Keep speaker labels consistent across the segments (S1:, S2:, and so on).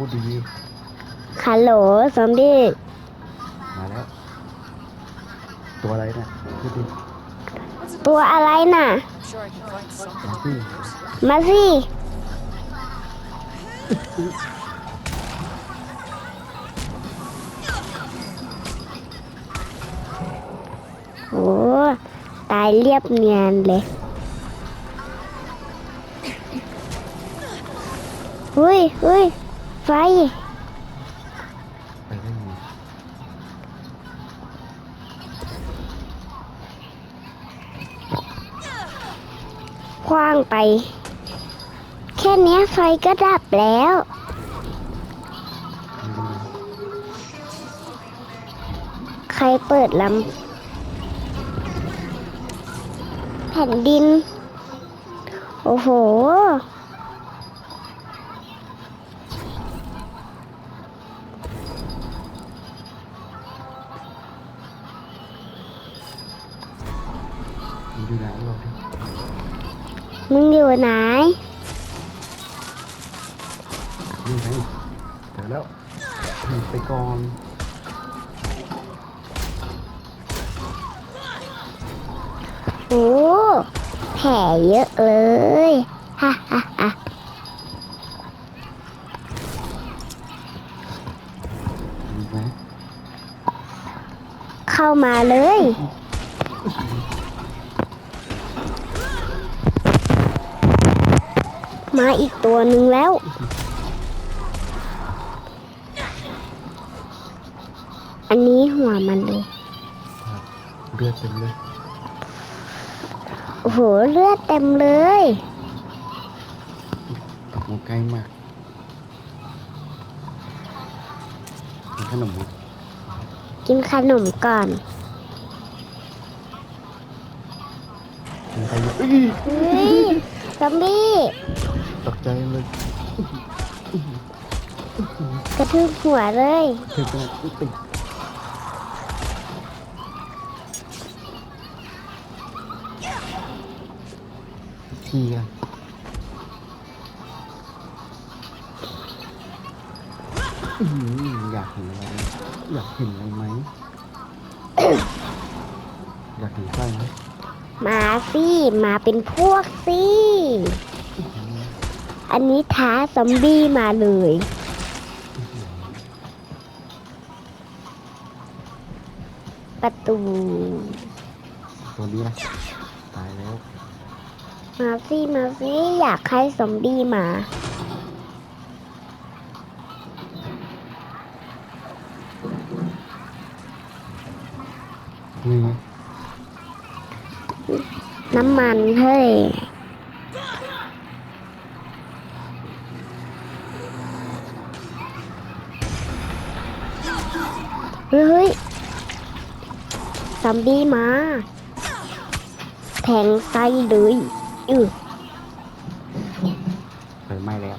S1: พูดดี
S2: ฮัลโหลซอมบี้
S1: ๆมาแล้ว ตัวอะไรนะพูดดี
S2: ตัวอะไรน่ะ
S3: Sure, I can find something.
S1: มาสิ
S2: มาสิโอ้ตายเรียบเนียนเลยหุ้ยหุ้ย ไฟ
S1: ไปได้ไง
S2: คว้างไป แค่นี้ไฟก็ดับแล้ว ใครเปิดลำแผ่นดิน โอ้โห
S1: นี่ไงเจอแล้วหนีไปก่อน
S2: โอ้แผลเยอะเลยฮ่าฮ่าฮ่า
S1: มีไหม
S2: เข้ามาเลย มาอีกตัวหนึ่งแล้ว ลื
S1: อดเต็มเลย
S2: โอ้โหเลือดเต็มเลย
S1: ตกมาใกล้มากมีขนมไหม
S2: กินขนมก่อน
S1: มีใครอยู่เอ้ย
S2: เฮ้ยซอมบี้
S1: ตกใจเลย
S2: กระทืบหัวเลย
S1: เธอเป็นอุ๊ยติด ขี้กันอื้อหืออยากเห็นอะไรไหมอยากเห็นอะไรไหมอยากเห็นไส้ไหม
S2: มาสิมาเป็นพวกสิอันนี้ท้าซอมบี้มาเลยประตู
S1: ตัวนี้นะตายแล้ว
S2: มาสิมาสิอยากให้ซอมบี้มา
S1: นี่ไง
S2: น้ำมันเฮ้ย เฮ้ยซอมบี้มา แทงไส้เลย อือ
S1: ไฟไหม้แล้ว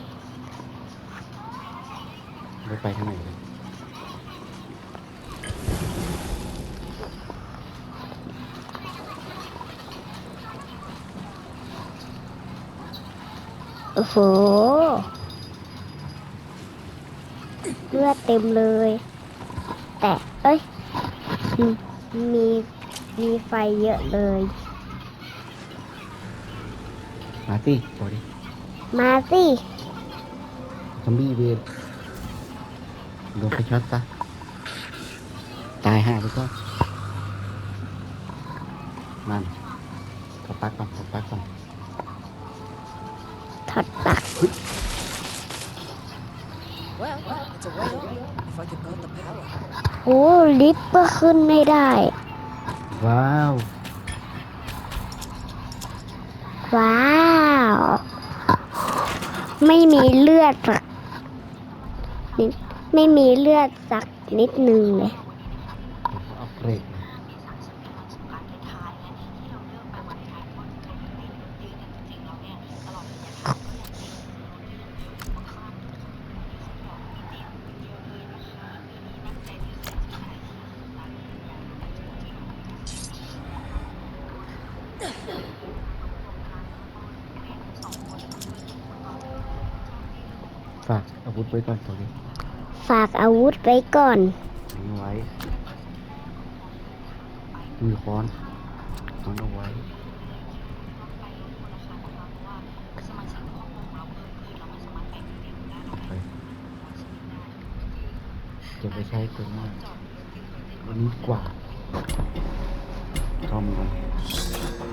S1: ไม่ไปทางไหนเลย
S2: โอ้โหเลือดเต็มเลย แต่ เอ้ย มี มีไฟเยอะเลย
S1: มาสิตัวดิ
S2: มาสิ
S1: ซอมบี้เวรโดนไปช็อตซะตายห่าไปก็มันขอปักก่อนขอปักก่อน
S2: ถอดปลัก
S3: Well, it's a way up. If I could build the power.
S2: โอ้ลิฟต์ก็ขึ้นไม่ได้
S1: ว้าว
S2: ว้าว ไม่มีเลือดสักนิดไม่มีเลือดสักนิดนึงเลย
S1: เดี๋ยวเขาเอาเบรกนะ ฝากอาวุธวุธไว้ก่อนตัวนี้
S2: ฝากอาวุธไว้ก่อน
S1: ทิ้งไว้มีค้อนค้อนเอาไว้ไปเก็บไปใช้ตัวหน้าวันนี้ดีกว่าทอมกัน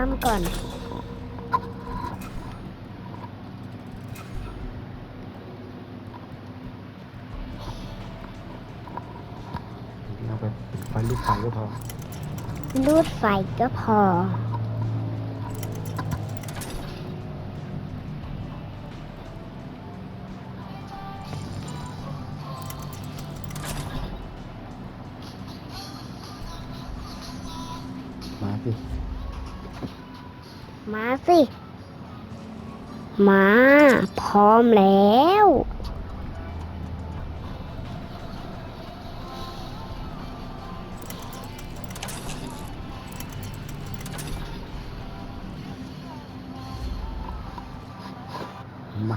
S2: ซ้ำก่อน
S1: เอาไปปิดไฟลูกไฟก็พอ
S2: รูดไฟก็พอ
S1: สิ
S2: มา พร้อมแล้ว
S1: มา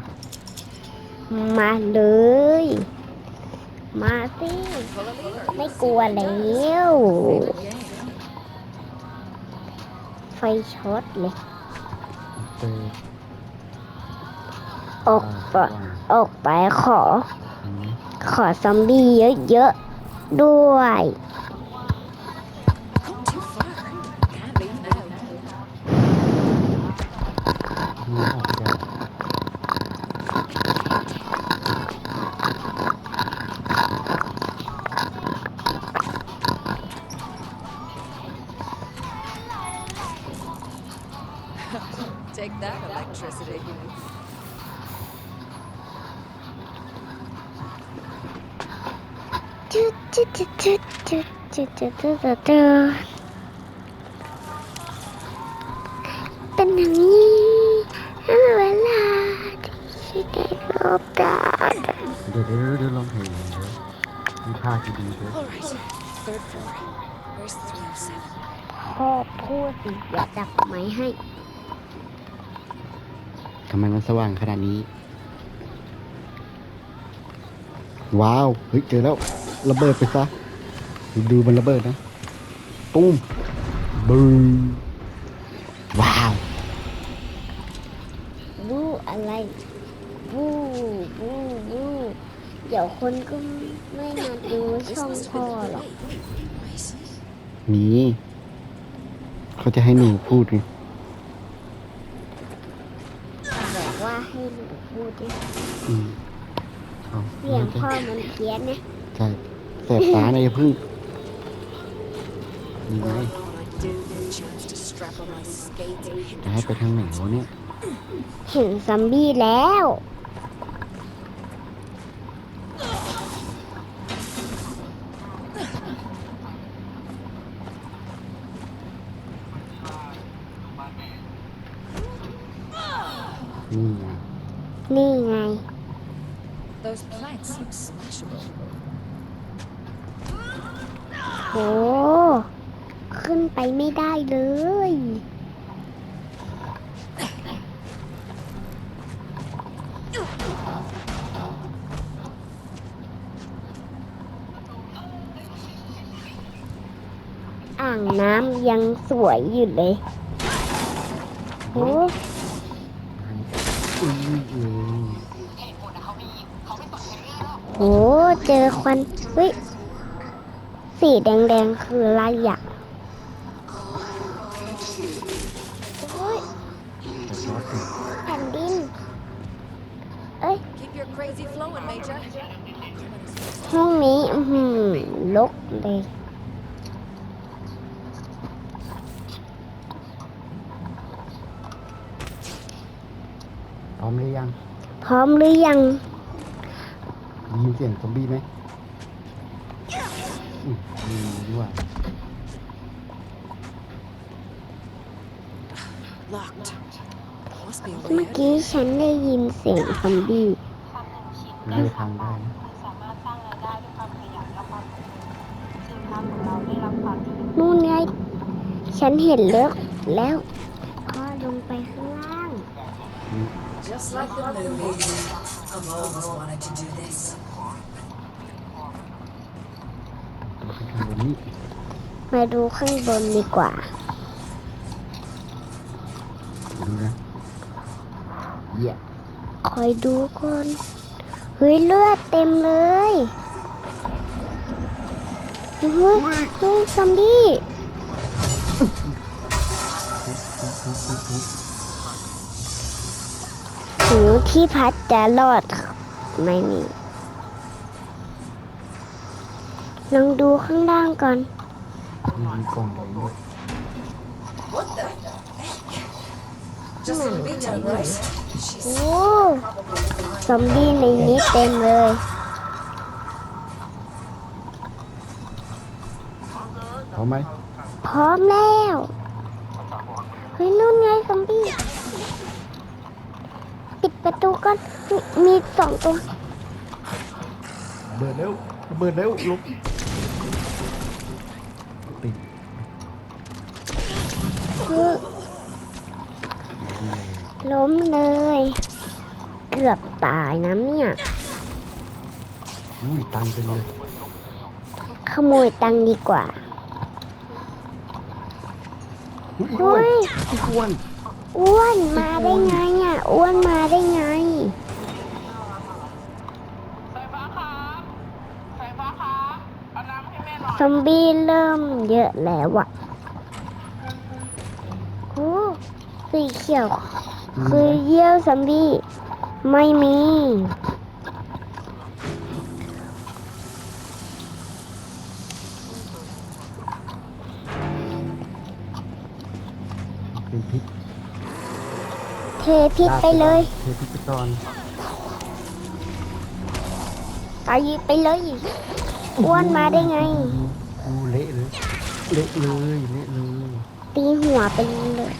S2: มาเลย มาสิ
S3: Full of leaders.
S2: ไม่กลัวแล้ว
S3: Favorite game.
S2: ไฟช็อตเลย
S1: เตะ
S2: ออกไปออกไปขอ
S1: อืม
S2: ขอซอมบี้เยอะๆด้วย
S1: จุ
S2: ดจุดจุดจุดจุดจุดจุดจุดเป็นอย่างนี้เวลาที่ได้รบกา
S1: เดี๋ยวเดี๋ยวเดี๋ยวลองเพลงเดี๋ยวมีท่าที่ดีด้วย
S2: พ่อพูดอย่าดับไม้ให้
S1: ทำไมมันสว่างขนาดนี้ ว้าว เฮ้ย เจอแล้ว ระเบิดไปซะดูมันระเบิดนะตุ้มบูมว้าว
S2: วูอะไรวูวูวูเดี๋ยวคนก็ไม่มาดู
S3: This
S2: ช่อง
S3: must
S2: พ่อ
S3: have
S2: หร
S3: been
S2: อก
S3: the way. Nice.
S1: หนีเขาจะให้หนูพูดไง
S2: บอกว่าให้หนูพูดดิ
S1: อืมเอา
S2: เสียงพ่อมันเพี้ยนนะ
S1: ใช่แสบตานะอย่าพึ่งนี่ไง
S3: All I do get a chance to strap on my skates and hit
S1: จะ
S3: the
S1: ให้ไป
S3: track.
S1: ทางไหนวะเนี่ย
S2: เห็นซอมบี้แล้ว
S1: นี่ไง
S2: นี่ไง
S3: Those planks seem smashable.
S2: โห ขึ้นไปไม่ได้เลย อ่างน้ำยังสวยอยู่เลยโอ้
S1: อืมอืม
S2: โห เจอควันเฮ้ย สีแดงๆคืออะไรอะโอ้ย
S1: แต่ซอสเนี่ย
S2: แผ่นดิน เอ้ย
S3: Keep your crazy flowing, Major.
S2: ห้องนี้ อือหือลกเลย
S1: พร้อมหรือยัง
S2: พร้อมหรือยัง
S1: ได้ยินเสียงซอมบี้ไหม ว่า
S3: Locked. Must be a
S2: เมื่
S3: way
S2: อ
S3: out.
S2: กี้ฉันได้ยินเสียงซอมบี้
S1: เลือกทางได้นะ
S2: นู่นไง ฉันเห็นเลิกแล้วพ่อลงไป
S3: Just like the movies. I've always wanted to do this.
S1: เราไปข้างบนนี้
S2: มาดูข้างบนดีกว่า
S1: ดูนะเยี่ย
S2: คอยดูก่อนเฮ้ยเลือดเต็มเลยเฮ้ยเฮ้ยซอมบี้หิวที่พัดจะรอดไม่มีลองดูข้างล่างก่อน
S1: มีกล่องอะไรด้วย
S3: What the? Just a bit right?
S2: โอ้ซอมบี้ในนี้เต็มเลย
S1: พร้อมไหม
S2: พร้อมแล้ว เฮ้ยนู่นไงซอมบี้ปิดประตูก่อนมีมีสองตัว
S1: เบิดแล้วเบิดแล้วลุก
S2: ล้มเลย เกือบตายนะเนี่ย
S1: อุ้ยตันไปเลย
S2: ขโมยตังค์ดีกว่า
S1: อุ้ย
S2: เฮ้ย
S1: อ้วน
S2: อ้วนมาได้ไงอะอ้วนมาได้ไง
S4: ไฟฟ้าครับไฟฟ้าครับเอาน้ำให้แม่หน่อย
S2: ซอมบี้เริ่มเยอะแล้วอะ สีเขียว คือเยี่ยวซอมบี้ไม่มี
S1: เป็นพิษ
S2: เทพิษไปเลย
S1: เทพิษไปก่อน
S2: ตายไปเลยอ้วนมาได้ไง
S1: กูเละเลย เละเลย เละเลย
S2: ตีหัวไปเลย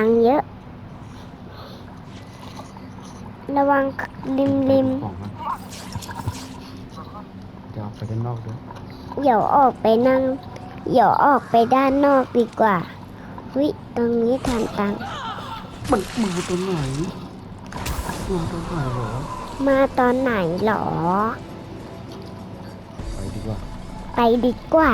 S2: ตังค์เยอะ ระวังริมริม
S1: ของมันจะออกไปด้านนอกด้วย
S2: เดี๋ยวออกไปนั่ง เดี๋ยวออกไปด้านนอกดีกว่า วิตรงนี้ทันตังค์
S1: มันมาตอนไหนมาตอนไหนเหรอ
S2: มาตอนไหนหรอ
S1: ไปดีกว่า
S2: ไปดีกว่า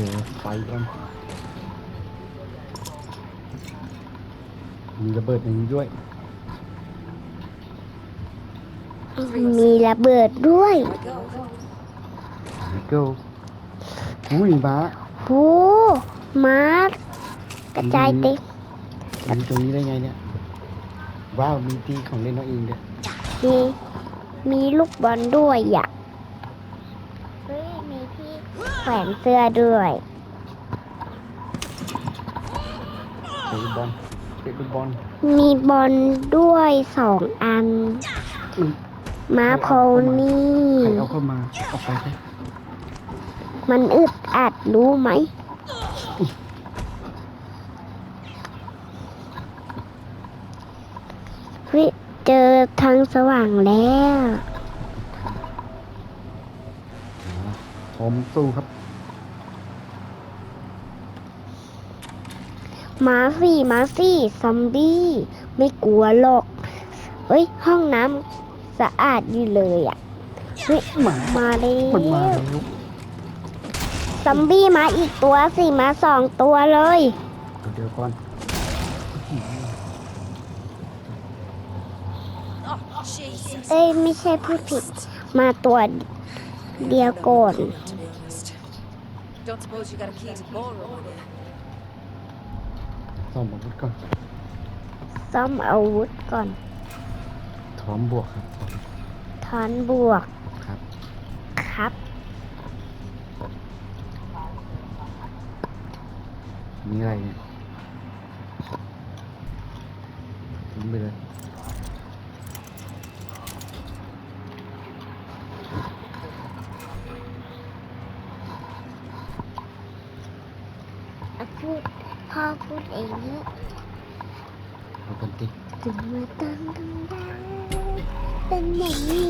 S1: ไปเจอไฟกันมีระเบิดในนี้ด้วย
S2: มีระเบิดด้วย
S3: Go.
S1: มิเกิลอุ้ยม้า
S2: โหมากระจายเต็ม
S1: มีตรงนี้ได้ไงเนี่ย ว้าว มีตีของเล่นน้องอิงด้วย
S2: มีมีลูกบอลด้วยอะเฮ้ยมีที่แข วนเสื้อด้วย
S1: เตะบอลเตะบอล
S2: มีบอลด้วยสองอัน
S1: อืม
S2: ม้าโพนี่
S1: ใครเอาเข้ามาเอาไปใช่
S2: มันอึดอัดรู้ไหม เฮ้ยเจอทางสว่างแล้ว
S1: ผมสู้ครับ
S2: มาสี่มาสี่ซอมบี้ไม่กลัวหรอกเฮ้ย ห้องน้ำสะอาดอยู่เลยอะเฮ้ย
S1: หมา
S2: มาแล้
S1: มันมาวแล้ว
S2: ซอมบี้มาอีกตัวสิมาสองตัวเลย
S1: เดี๋ยวก่อน
S3: Oh, Jesus.
S2: เอ้ยไม่ใช่พูดผิด มาตัวเดียวก่อน
S3: To be honest. Don't suppose you got a key to the ballroom, do you?
S1: ซ่อมอาวุธก่อน
S2: ซ่อมอาวุธก่อน
S1: ถอมบวกครับ
S2: ทอนบวก
S1: ครับ
S2: ครับ
S1: มีอะไรเนี่ยทิ้งไปเลย
S2: พูด พ่อพูดเองเยอะ
S1: เอากันติ
S2: ถึงมาตั้งกันได้เป็นแบบนี้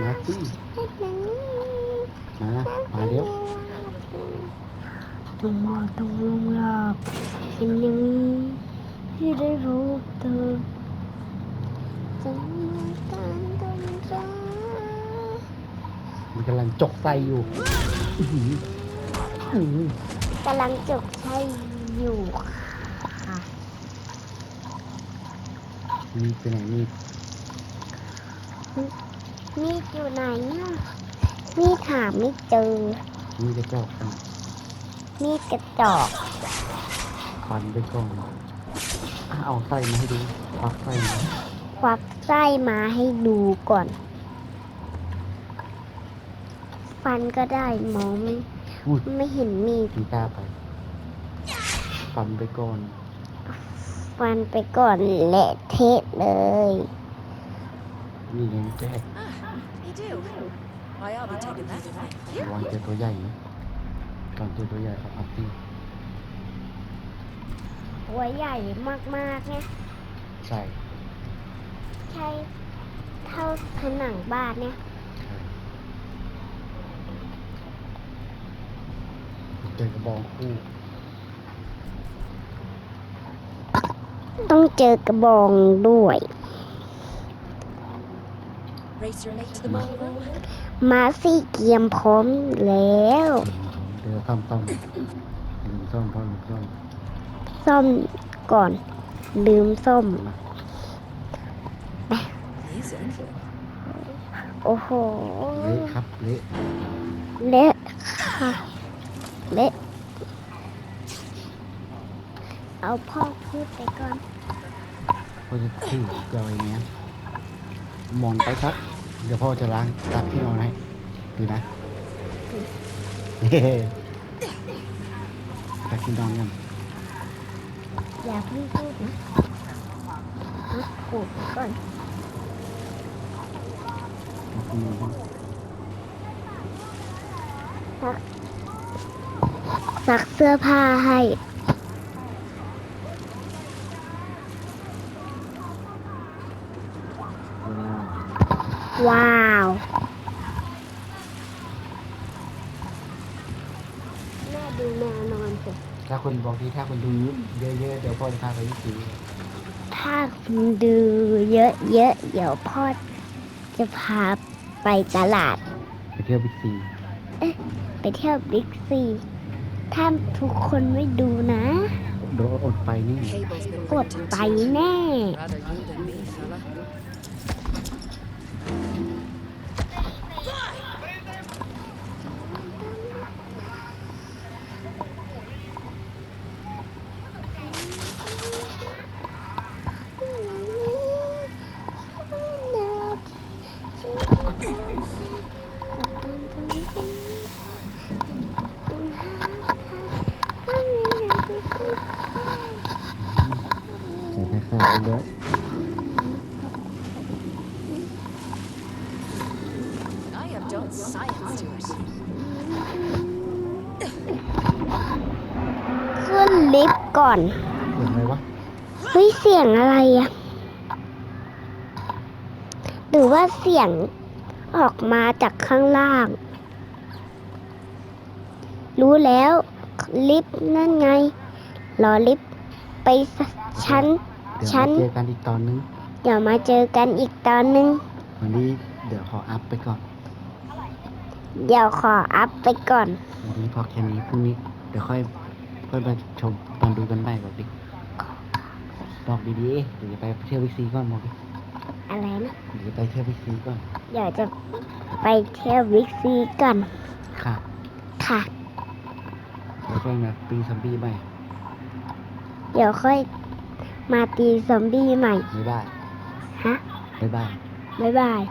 S1: มาสิมามาเร็ว
S2: จงมาตรงลงหลับเป็นอย่างนี้ที่ได้รู้เธอจงมาการดนใจ
S1: มันกำลังจกไส้อยู่อื้อหืออื้อหือกำ
S2: ลังจกใช่อยู่ค่ะ
S1: มีดไปไหนมีด
S2: มีดอยู่ไหนอะมีดหาไม่เจอ
S1: มีกระจอกอะ
S2: มีดกระจอก
S1: ฟันไปก่อนอะเอาไส้มาให้ดูควักไส้มา
S2: ควักไส้มาให้ดูก่อน ฟันก็ได้มองไม่
S1: อุ้ย
S2: ไม่เห็นมีด
S1: มีกล้าไปฟันไปก่อน
S2: ฟันไปก่อนเละเทะเลย
S1: นี่ไงแจ๊ก
S3: You do? Why, I'll be taking that. Here.
S1: ระวังเจอตัวใหญ่นะ ก่อนเจอตัวใหญ่ครับอัพตี้
S2: ตัวใหญ่มากๆเนี่ย
S1: ใช่
S2: ใช่เท่าผนังบ้านเนี่ย
S1: ใช่เจอกระบองคู่
S2: ต้องเจอกระบองด้วย
S3: Race your mate to the ballroom.
S2: มาซี่เกียมพร้อมแล้ว
S1: เดี๋ยว ซ่อมซ่อมลืมซ่อมพ่อลืมซ่อม
S2: ซ่อมก่อน ลืมซ่อม
S3: Amazing.
S2: โอ้โห
S1: เละครับเละ
S2: เละค่ะเละเอาพ่อพูดไปก่อน
S1: พ่อจะถือเกลืออะไรเงี้ยหมอนไปครับ เดี๋ยวพ่อจะล้างตักที่นอนให้ดูนะ เฮ้ตักที่นอนกัน
S2: อย่าเพิ่งพูดนะพูดไปก่อน
S1: ตักที่นอนกัน
S2: ซักเสื้อผ้าให้
S1: ว้า บอกที่ถ้าคนดูเยอะๆเดี๋ยวพ่อจะพาไปที่ซื้อ
S2: ถ้าคุณดูเยอะๆเดี๋ยวพ่อจะพาไปตลาด
S1: ไปเที่ยวบิ๊กซี
S2: ไปเที่ยวบิ๊กซีถ้าทุกคนไม่ดูนะ
S1: เดี๋ยวอดไปนี่
S3: Cable's been
S2: อด
S3: ripped in
S2: ไป
S3: two.
S2: แน่
S3: I have done science to it.
S2: ขึ้นลิฟต์ก่อน
S1: เสียงอะไรวะ
S2: เฮ้ยเสียงอะไรอะหรือว่าเสียงออกมาจากข้างล่าง รู้แล้ว ลิฟต์นั่นไง รอลิฟต์ไปสชั้น
S1: เดี๋ยว
S2: ฉัน
S1: มาเจอกันอีกตอนนึง
S2: เดี๋ยวมาเจอกันอีกตอนนึง
S1: วันนี้เดี๋ยวขออัพไปก่อน
S2: เดี๋ยวขออัพไปก่อน
S1: วันนี้พอแค่นี้พรุ่งนี้เดี๋ยวค่อยค่อยมาชมตอนดูกันใหม่บอกดิบอกดีๆเดี๋ยวจะไปเที่ยวบิ๊กซีก่อนบอกดิ
S2: อะไรนะ
S1: เดี๋ยวจะไปเที่ยวบิ๊กซีก่อน
S2: เดี๋ยวจะไปเที่ยวบิ๊กซีก่อน
S1: ค่ะ
S2: ค่ะ
S1: แล้วก็มาปีซอมบี้ใหม่
S2: เดี๋ยวค่อย มาตีซอมบี้ใหม่
S1: บ๊ายบาย
S2: ฮะ
S1: บ๊ายบาย
S2: บ๊ายบาย